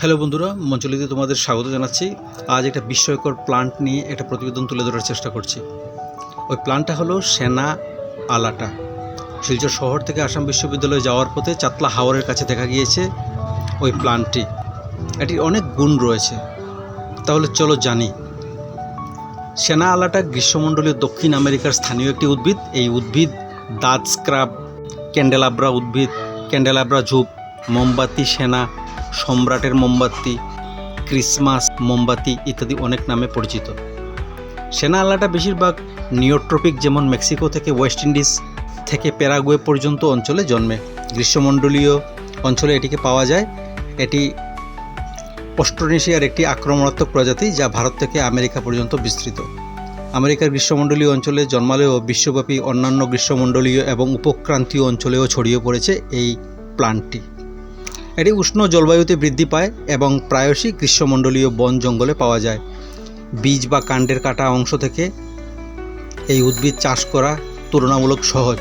Hello বন্ধুরা, মঞ্চলিতে তোমাদের স্বাগত জানাচ্ছি। আজ একটা বিস্ময়কর প্লান্ট নিয়ে একটা প্রতিবেদন তুলে ধরার চেষ্টা করছি। ওই প্লান্টটা হলো সেনা আলাটা। শিলচর শহর থেকে আসাম বিশ্ববিদ্যালয়ে যাওয়ার পথে চাতলা হাওরের কাছে দেখা গিয়েছে ওই প্লান্টটি এটির অনেক গুণ রয়েছে। তাহলে চলো জানি। সেনা আলাটা গ্রীষ্মমণ্ডলীয় দক্ষিণ আমেরিকার স্থানীয় একটি উদ্ভিদ। এই উদ্ভিদ দাঁত স্ক্রাব ক্যান্ডেলাব্রা উদ্ভিদ ক্যান্ডেলাব্রা ঝুপ, মোমবাতি, সেনা সম্রাটের মোমবাতি, ক্রিসমাস মোমবাতি ইত্যাদি অনেক নামে পরিচিত। সেনা আলাটা বেশিরভাগ নিওট্রপিক যেমন মেক্সিকো থেকে ওয়েস্ট ইন্ডিজ থেকে প্যারাগুয়ে পর্যন্ত অঞ্চলে জন্মে। গ্রীষ্মমণ্ডলীয় অঞ্চলে এটিকে পাওয়া যায়। এটি অস্ট্রোনেশিয়ার একটি আক্রমণাত্মক প্রজাতি যা ভারত থেকে আমেরিকা পর্যন্ত বিস্তৃত। আমেরিকার গ্রীষ্মমণ্ডলীয় অঞ্চলে জন্মালেও বিশ্বব্যাপী অন্যান্য গ্রীষ্মমণ্ডলীয় এবং উপক্রান্তীয় অঞ্চলেও ছড়িয়ে পড়েছে এই প্লান্টটি। এটি উষ্ণ জলবায়ুতে বৃদ্ধি পায় এবং প্রায়শই গ্রীষ্মমণ্ডলীয় বন জঙ্গলে পাওয়া যায়। বীজ বা কাণ্ডের কাটা অংশ থেকে এই উদ্ভিদ চাষ করা তুলনামূলক সহজ।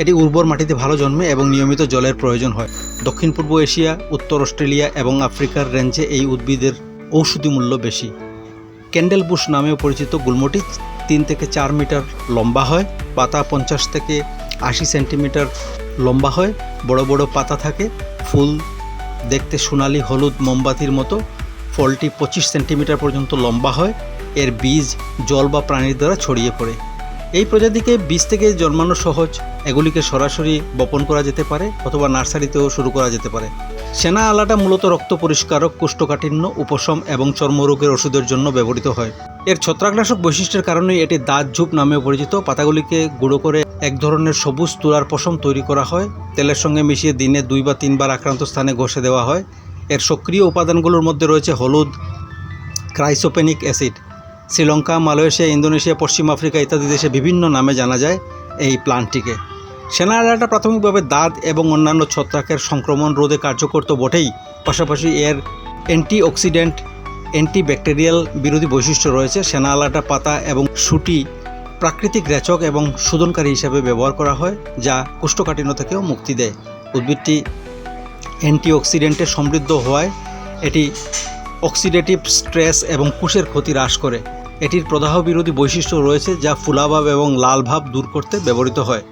এটি উর্বর মাটিতে ভালো জন্মে এবং নিয়মিত জলের প্রয়োজন হয়। দক্ষিণ পূর্ব এশিয়া, উত্তর অস্ট্রেলিয়া এবং আফ্রিকার রেঞ্জে এই উদ্ভিদের ঔষধি মূল্য বেশি। ক্যান্ডেল বুশ নামেও পরিচিত গুলমটি তিন থেকে চার মিটার লম্বা হয়, পাতা পঞ্চাশ থেকে আশি সেন্টিমিটার লম্বা হয়, বড় বড় পাতা থাকে, ফুল দেখতে সোনালি হলুদ মোমবাতির মতো। ফলটি পঁচিশ সেন্টিমিটার পর্যন্ত লম্বা হয়। এর বীজ জল বা প্রাণীর দ্বারা ছড়িয়ে পড়ে। এই প্রজাতিকে বীজ থেকে জন্মানো সহজ। এগুলিকে সরাসরি বপন করা যেতে পারে অথবা নার্সারিতেও শুরু করা যেতে পারে। সেনা আলাটা মূলত রক্ত পরিষ্কারক, কোষ্ঠকাঠিন্য, উপশম এবং চর্মরোগের ওষুধের জন্য ব্যবহৃত হয়। এর ছত্রাকনাশক বৈশিষ্ট্যের কারণে এটি দাঁত ঝুপ নামেও পরিচিত। পাতাগুলিকে গুঁড়ো করে এক ধরনের সবুজ তুলার পশম তৈরি করা হয়। তেলের সঙ্গে মিশিয়ে দিনে দুই বা তিনবার আক্রান্ত স্থানে ঘষে দেওয়া হয়। এর সক্রিয় উপাদানগুলোর মধ্যে রয়েছে হলুদ, chrysophanic acid. Sri Lanka, Malaysia, Indonesia, পশ্চিম আফ্রিকা ইত্যাদি দেশে বিভিন্ন নামে জানা যায় এই প্লান্টটিকে। সেনা আলাটা প্রাথমিকভাবে দাঁত এবং অন্যান্য ছত্রাকের সংক্রমণ রোধে কার্যকর তো বটেই। পাশাপাশি এর অ্যান্টিঅক্সিডেন্ট অ্যান্টিব্যাকটেরিয়াল বিরোধী বৈশিষ্ট্য রয়েছে। সেনা আলাটা পাতা এবং সুটি প্রাকৃতিক রেচক এবং শোধনকারী হিসাবে ব্যবহার করা হয়, যা কোষ্ঠকাঠিন্য থেকেও মুক্তি দেয়। উদ্ভিদটি অ্যান্টিঅক্সিডেন্টে সমৃদ্ধ হওয়ায় এটি অক্সিডেটিভ স্ট্রেস এবং কুশের ক্ষতি হ্রাস করে। এটির প্রদাহ বিরোধী বৈশিষ্ট্য রয়েছে, যা ফুলাভাব এবং লাল ভাব দূর করতে ব্যবহৃত হয়।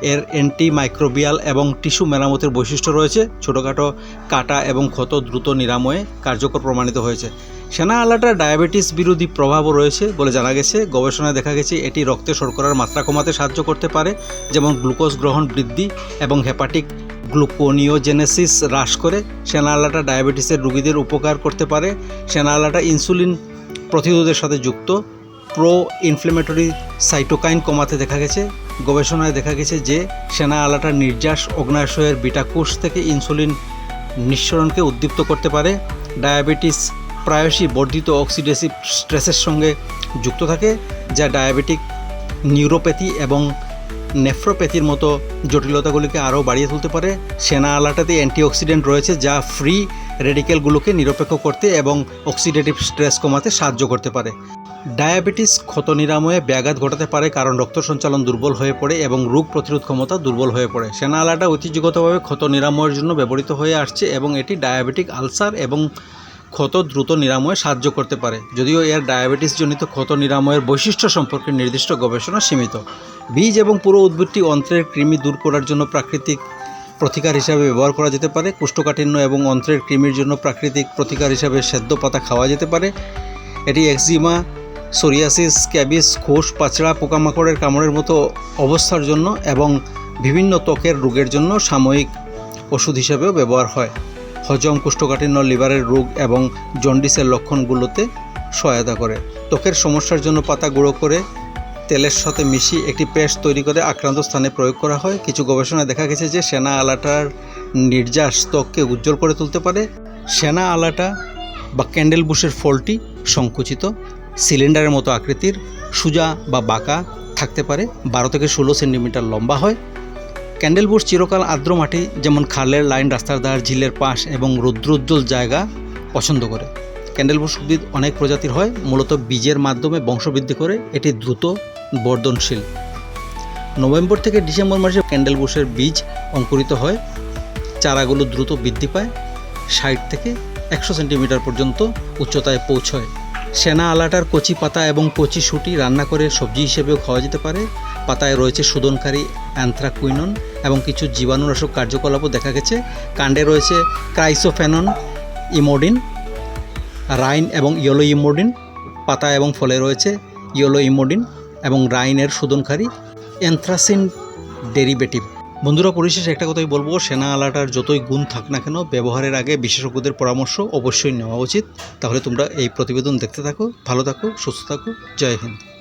এর অ্যান্টি মাইক্রোবিয়াল এবং টিস্যু মেরামতের বৈশিষ্ট্য রয়েছে। ছোটোখাটো কাটা এবং ক্ষত দ্রুত নিরাময়ে কার্যকর প্রমাণিত হয়েছে। সেনা আলাটার ডায়াবেটিস বিরোধী প্রভাবও রয়েছে বলে জানা গেছে। গবেষণায় দেখা গেছে, এটি রক্তে শর্করার মাত্রা কমাতে সাহায্য করতে পারে, যেমন গ্লুকোজ গ্রহণ বৃদ্ধি এবং হেপাটিক গ্লুকোনিওজেনেসিস হ্রাস করে। সেনালাটা ডায়াবেটিসের রোগীদের উপকার করতে পারে। সেনালাটা ইনসুলিন প্রতিরোধের সাথে যুক্ত। প্রো ইনফ্লেমেটরি সাইটোকাইন কমাতে দেখা গেছে, গবেষণায় দেখা গেছে যে সেনা আলাটার নির্যাস অগ্নাশয়ের বিটাকোষ থেকে ইনসুলিন নিঃসরণকে উদ্দীপ্ত করতে পারে। ডায়াবেটিস প্রায়শই বর্ধিত অক্সিডেসিভ স্ট্রেসের সঙ্গে যুক্ত থাকে, যা ডায়াবেটিক নিউরোপ্যাথি এবং নেফ্রোপ্যাথির মতো জটিলতাগুলিকে আরও বাড়িয়ে তুলতে পারে। সেনা আলাটাতে অ্যান্টিঅক্সিডেন্ট রয়েছে, যা ফ্রি রেডিকেলগুলোকে নিরপেক্ষ করতে এবং অক্সিডেটিভ স্ট্রেস কমাতে সাহায্য করতে পারে। ডায়াবেটিস ক্ষত নিরাময়ে ব্যাঘাত ঘটাতে পারে কারণ রক্ত সঞ্চালন দুর্বল হয়ে পড়ে এবং রোগ প্রতিরোধ ক্ষমতা দুর্বল হয়ে পড়ে। সেনা আলাটা ঐতিহ্যগতভাবে ক্ষত নিরাময়ের জন্য ব্যবহৃত হয়ে আসছে এবং এটি ডায়াবেটিক আলসার এবং ক্ষত দ্রুত নিরাময়ে সাহায্য করতে পারে, যদিও এর ডায়াবেটিসজনিত ক্ষত নিরাময়ের বৈশিষ্ট্য সম্পর্কে নির্দিষ্ট গবেষণা সীমিত। বীজ এবং পুরো উদ্ভিদটি অন্ত্রের কৃমি দূর করার জন্য প্রাকৃতিক প্রতিকার হিসাবে ব্যবহার করা যেতে পারে, কোষ্ঠকাঠিন্য এবং অন্ত্রের কৃমির জন্য প্রাকৃতিক প্রতিকার হিসাবে সেদ্ধ পাতা খাওয়া যেতে পারে। এটি এক্সিমা সোরিয়াসিস ক্যাবিস খোস পাচড়া, পোকামাকড়ের কামড়ের মতো অবস্থার জন্য এবং বিভিন্ন ত্বকের রোগের জন্য সাময়িক ওষুধ হিসাবেও ব্যবহার হয়। হজম কোষ্ঠকাঠিন্য, লিভারের রোগ এবং জন্ডিসের লক্ষণগুলোতে সহায়তা করে। ত্বকের সমস্যার জন্য পাতা গুঁড়ো করে তেলের সাথে মিশিয়ে একটি পেস্ট তৈরি করে আক্রান্ত স্থানে প্রয়োগ করা হয়। কিছু গবেষণায় দেখা গেছে যে সেনা আলাটার নির্যাস ত্বককে উজ্জ্বল করে তুলতে পারে। সেনা আলাটা বা ক্যান্ডেল বুশের ফলটি সংকুচিত সিলিন্ডারের মতো আকৃতির সুজা বা বাঁকা থাকতে পারে। বারো থেকে ষোলো সেন্টিমিটার লম্বা হয়। ক্যান্ডেল বুশ চিরকাল আর্দ্র মাটি, যেমন খালের লাইন রাস্তার ধার, ঝিলের পাশ এবং রৌদ্রোজ্জ্বল জায়গা পছন্দ করে। ক্যান্ডেল বুশ উদ্ভিদ অনেক প্রজাতির হয়, মূলত বীজের মাধ্যমে বংশবৃদ্ধি করে। এটি দ্রুত বর্ধনশীল। নভেম্বর থেকে ডিসেম্বর মাসে ক্যান্ডেল বুশের বীজ অঙ্কুরিত হয়। চারাগুলো দ্রুত বৃদ্ধি পায়। ষাট থেকে একশো সেন্টিমিটার পর্যন্ত উচ্চতায় পৌঁছয়। সেনা আলাটার কচি পাতা এবং কচি শুটি রান্না করে সবজি হিসেবেও খাওয়া যেতে পারে। পাতায় রয়েছে শোধনকারী অ্যান্থ্রাকুইনন এবং কিছু জীবাণুনাশক কার্যকলাপও দেখা গেছে। কাণ্ডে রয়েছে ক্রাইসোফেনন, ইমোডিন, রাইন এবং ইয়েলো ইমোডিন পাতা এবং ফলে রয়েছে ইয়েলো ইমোডিন এবং রাইনের শোধনকারী অ্যান্থ্রাসিন ডেরিভেটিভ। বন্ধুরা, পরিশেষে একটা কথাই বলব, সেনা আলাটার যতই গুণ থাক না কেন, ব্যবহারের আগে বিশেষজ্ঞদের পরামর্শ অবশ্যই নেওয়া উচিত। তাহলে তোমরা এই প্রতিবেদন দেখতে থাকো, ভালো থাকো, সুস্থ থাকো। জয় হিন্দ।